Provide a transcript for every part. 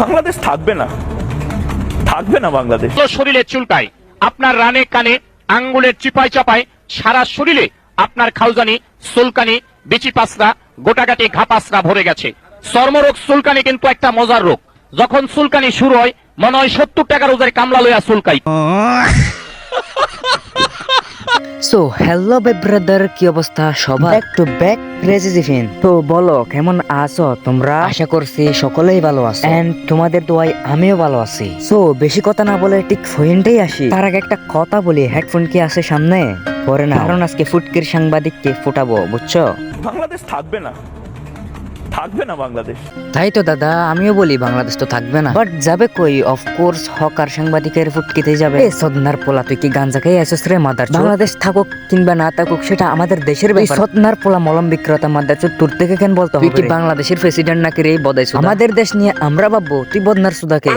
বাংলাদেশ থাকবে না। থাকবে না বাংলাদেশ। শরীরে চুলকায় আপনার রানে কানে আঙ্গুলের চিপায় চাপায় সারা শরীরে আপনার খাউজানি সুলকানি বিচি পাসরা গোটাগাটি ঘাপাসরা ভরে গেছে। চর্মরোগ সুলকানি কিন্তু একটা মজার রোগ। যখন সুলকানি শুরু হয় মনে হয় সত্তর টাকার ওদের কামলা লইয়া সুলকাই। সো হ্যালো বে ব্রাদার কি অবস্থা? সবার? ব্যাক টু ব্যাক তো বলো কেমন আছো তোমরা? আশা করছি সকলেই ভালো আছো। এন্ড তোমাদের দোয়াই আমিও ভালো আছি। সো বেশি কথা না বলে ঠিক পয়েন্টেই আসি। তার আগে একটা কথা বলি হেডফোন কি আছে সামনে? পরে না কারণ আজকে ফুটকির সাংবাদিককে ফুটাবো বুঝছ? বাংলাদেশ থাকবে না। থাকবে না বাংলাদেশ? তাই তো দাদা আমিও বলি বাংলাদেশ তো থাকবে না। বাট যাবে কই? অফ কোর্স হকার সাংবাদিকের ফুটকিতে যাবে। এ সদনার পোলা তুই কি গাঞ্জা খেয়ে আসিস রে মাদার বাংলাদেশ থাকুক কিংবা না থাকুক সেটা আমাদের দেশের ব্যাপার। সদনার পোলা মলম বিক্রেতা মাদার তোর থেকে কেন বলতো তুই কি বাংলাদেশের প্রেসিডেন্ট নাকি রে বদাই আমাদের দেশ নিয়ে আমরা ভাববো তুই বদনার সুদাকে।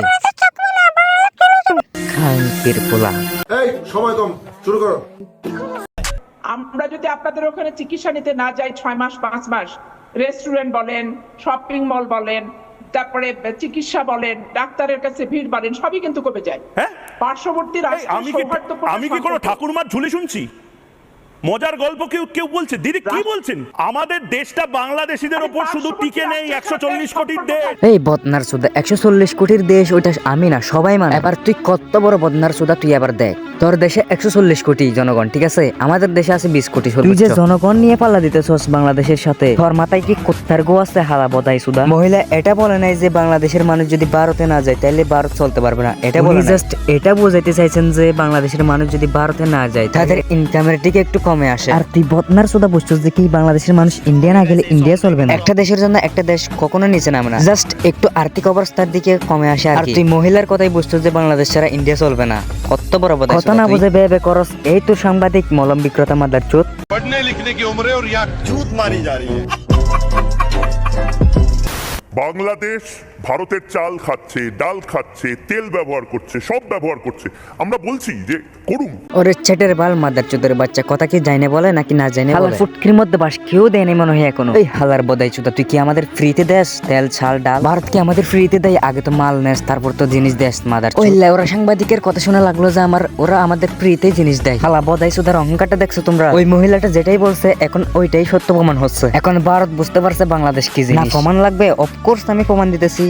খাঙ্কির পোলা। এই সময় কম শুরু করো। আমরা যদি আপনাদের ওখানে চিকিৎসা নিতে না যাই ছয় মাস পাঁচ মাস রেস্টুরেন্ট বলেন শপিং মল বলেন তারপরে চিকিৎসা বলেন ডাক্তারের কাছে ভিড় বলেন সবই কিন্তু কমে যায়। হ্যাঁ? পার্শ্ববর্তী রাজ্য আমি কি কোনো ঠাকুরমার ঝুলে শুনছি? মজার গল্প কেউ কেউ বলছে। দিদি কি বলছেন? আমাদের দেশটা বাংলাদেশিদের ওপর শুধু টিকে নেই একশো চল্লিশ কোটির দেশ। এই বদনার সুদা একশো চল্লিশ কোটির দেশ ওইটা আমি না সবাই মানে। এবার তুই কত বড় বদনার সুদা তুই এবার দেখ। তোর দেশে একশো চল্লিশ কোটি জনগণ ঠিক আছে? আমাদের দেশে আছে বিশ কোটি তুই যে জনগণ নিয়ে পাল্লা দিতেছস বাংলাদেশের সাথে তোর মাথায় কি কোত্তার গো আছে হালা বদাই সুদা? মহিলা এটা বলে নাই যে বাংলাদেশের মানুষ যদি ভারতে না যায় তাহলে ভারত চলতে পারবে না। এটা বলে জাস্ট এটা বোঝাইতে চাইছেন যে বাংলাদেশের মানুষ যদি ভারতে না যায় তাদের ইনকামের দিকে একটু কমে আসে আর তুই বদনার সুদা বুঝছস যে কি বাংলাদেশের মানুষ ইন্ডিয়া না গেলে ইন্ডিয়া চলবে না একটা দেশের জন্য একটা দেশ কখনো নিচে নামে না জাস্ট একটু আর্থিক অবস্থার দিকে কমে আসে আর তুই মহিলার কথাই বুঝছস যে বাংলাদেশ ছাড়া ইন্ডিয়া চলবে না কত বড় কথা না বুঝে বেবে করস এই তো সাংবাদিক মলম বিক্রেতা মাদার চোদ पढ़ने लिखने की उम्र है और यहाँ चूत मारी जा रही है বাংলাদেশ ভারতের চাল খাচ্ছে ডাল খাচ্ছে তেল ব্যবহার করছে সব ব্যবহার করছে। আমরা বলছি যে করুন। ওরে ছেটের বাল মাদার চোদের বাচ্চা কথা কি জানে বলে নাকি না জানে বলে? ফুটকির মধ্যে বাস কেউ দেয়নি মনে হয় এখনও। এই হালার বদাই চুদা তুই কি আমাদের ফ্রিতে দেস? তেল ছাল ডাল? ভারত কি আমাদের ফ্রিতে দেয়? আগে তো মাল নেস তারপর তো জিনিস দেস মাদার ওই ওরা সাংবাদিকের কথা শুনে লাগল যে আমার ওরা আমাদের ফ্রিতে জিনিস দেয়। হালা বদাই চুদার অহংকারটা দেখছ তোমরা? ওই মহিলাটা যেটাই বলছে এখন ওইটাই সত্য প্রমাণ হচ্ছে। এখন ভারত বুঝতে পারছে বাংলাদেশ কি জিনিস। না প্রমাণ লাগবে অফকোর্স আমি প্রমাণ দিতেছি।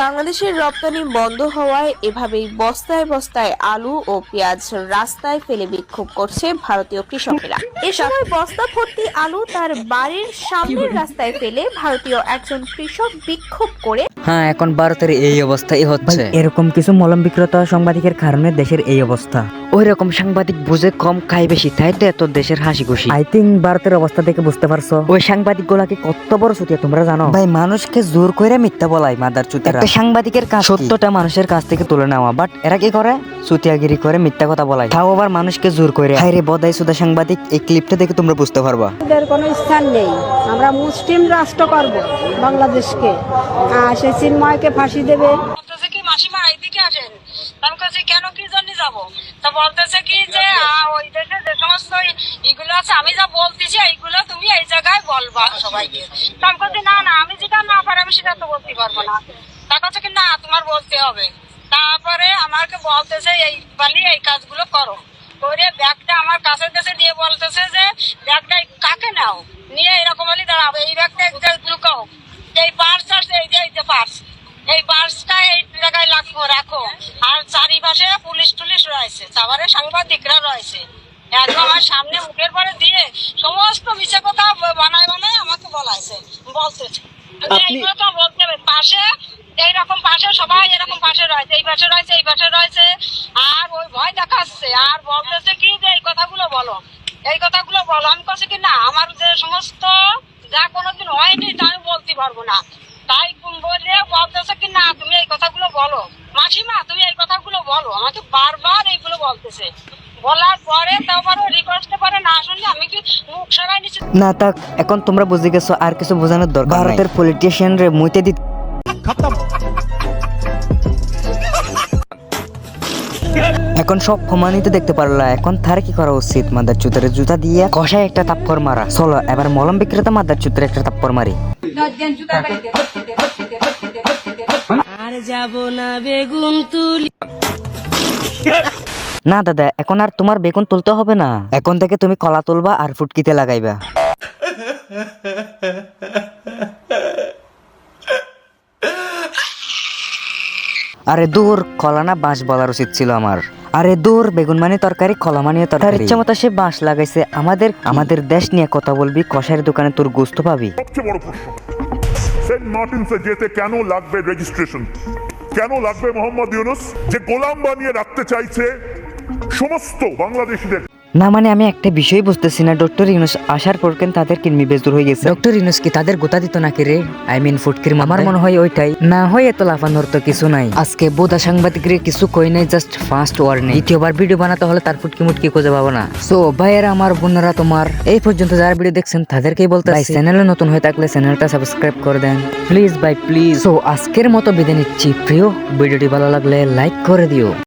বাংলাদেশের রপ্তানি বন্ধ হওয়ায় এভাবেই বস্তায় বস্তায় আলু ও পেঁয়াজ রাস্তায় ফেলে বিক্ষোভ করছে ভারতীয় কৃষকেরা। এ সময় বস্তা ভর্তি আলু তার বাড়ির সামনের রাস্তায় ফেলে ভারতীয় একজন কৃষক বিক্ষোভ করে। হ্যাঁ এখন ভারতের এই অবস্থাই হচ্ছে। এরকম কিছু মলম বিক্রেতা সাংবাদিকের কারণে দেশের এই অবস্থা। ওই রকম সাংবাদিক বুঝে কম খাই বেশি তাই তো এত দেশের হাসি খুশি আই থিঙ্ক ভারতের অবস্থা দেখে বুঝতে পারছ। ওই সাংবাদিক গুলাকে কত বড় তোমরা জানো? ভাই মানুষকে জোর করে মিথ্যা বলাই মাদার চুতিয়া একটা সাংবাদিকের কাজ সত্যটা মানুষের কাছ থেকে তুলে নেওয়া বাট এরা কি করে? চুতিয়াগিরি করে মিথ্যা কথা বলাই। তাও আবার মানুষকে জোর করে। হাই রে বদাই সুদা সাংবাদিক এই ক্লিপটা দেখে তোমরা বুঝতে পারবা। আমাদের কোনো স্থান নেই। আমরা মুসলিম রাষ্ট্র করব বাংলাদেশকে। আর সে চিন্ময়কে ফাঁসি দেবে বলতেছে কি মাসিমা এইদিকে আসেন তা আমি কাছে কেন কি জন্য যাব। তা বলতেছে কি যে ওই দেশে যে সমস্ত আছে আমি যা বলতেছি এইগুলো তুমি এই জায়গায় বলবা সবাইকে। তা আমি কাছে না না আমি যেটা না পারি আমি সেটা তো বলতে পারব না। তার কাছে কি না তোমার বলতে হবে। তারপরে আমাকে বলতেছে এই বালি এই কাজগুলো করো। করে ব্যাগটা আমার কাছে কাছে দিয়ে বলতেছে যে ব্যাগটা কাকে নাও? নিয়ে এরকম হলে দাঁড়াবে এই ব্যাগটা এক জায়গায় লুকাও। এই পার্স আছে এই যে এই যে পার্স এই পার্সটা এই জায়গায় রাখো রাখো। আর চারিপাশে পুলিশ টুলিশ রয়েছে তারপরে সাংবাদিকরা রয়েছে। একদম আমার সামনে মুখের পরে দিয়ে সমস্ত মিছে কথা বানায় বানায় আমাকে বলাইছে বলতেছে যে এইগুলো তো বলতে হবে পাশে এইরকম পাশে সবাই এরকম পাশে রয়েছে এই পাশে রয়েছে এই পাশে রয়েছে। আর ওই ভয় দেখাচ্ছে আর বলতেছে কি যে এই কথাগুলো বলো। এই কথাগুলো বলো আমি কাছে কি না আমার যে সমস্ত যা কোনোদিন হয়নি তা আমি বলতে পারব না। তাই বলে বলতেছে কি না তুমি এই কথাগুলো বলো। মাসিমা তুমি এই কথাগুলো বলো। আমাকে বারবার এইগুলো বলতেছে। বলার পরে তারপরে রিকোয়েস্ট করে না শুনলে আমি কি মুখ সরাই নিচ্ছি না তাক এখন তোমরা বুঝে গেছো আর কিছু বোঝানোর দরকার ভারতের পলিটিশিয়ান রে মুইতে দিতে এখন সব প্রমাণিত দেখতে পারলা এখন তার কি করা উচিত? মাদার চুতের জুতা দিয়ে কষায় একটা তাপ্পর মারা। চলো এবার মলম বিক্রেতা মাদার চুতের একটা তাপ্পর মারি। আর যাব না বেগুন তুলি না, দাদা, এখন আর তোমার বেগুন তুলতে হবে না। এখন থেকে তুমি কলা তুলবা আর ফুটকিতে লাগাইবা। আরে দূর কলা না বাঁশ বলার উচিত ছিল আমার। আরে দূর বেগুন মানে তরকারি কলা মানে তরকারি। ইচ্ছা মতো সে বাঁশ লাগাইছে। আমাদের আমাদের দেশ নিয়ে কথা বলবি কষার দোকানে তোর গোস্ত পাবি। সবচেয়ে বড় প্রশ্ন। সেন্ট মার্টিনসে যেতে কেন লাগবে রেজিস্ট্রেশন কেন লাগবে মোহাম্মদ ইউনুস? যে গোলাম বানিয়ে রাখতে চাইছে সমস্ত বাংলাদেশিদের না মানে আমি একটা বিষয় বুঝতেছি না। ডক্টর ইউনুস আসার পর কেন তাদের কিনমি বেজুর হয়ে গেছে? ডক্টর ইউনুস কি তাদের গোতা দিত নাকি রে? আই মিন ফুটকির আমার মনে হয় ওইটাই। না হয় এত লাফানোর তো কিছু নাই। আজকে বোধা সাংবাদিকরে কিছু কই নাই জাস্ট ফার্স্ট ওয়ার্নিং দ্বিতীয়বার ভিডিও বানাতে হলে তার ফুটকি মুটকি খুঁজে পাবো না। সো ভাইয়েরা আমার বোনেরা তোমার এই পর্যন্ত যারা ভিডিও দেখছেন তাদেরকেই বলতে ভাই চ্যানেলে নতুন হয়ে থাকলে চ্যানেলটা সাবস্ক্রাইব করে দেন। প্লিজ ভাই প্লিজ সো আজকের মতো বিদায় নিচ্ছি। প্রিয় ভিডিওটি ভালো লাগলে লাইক করে দিও।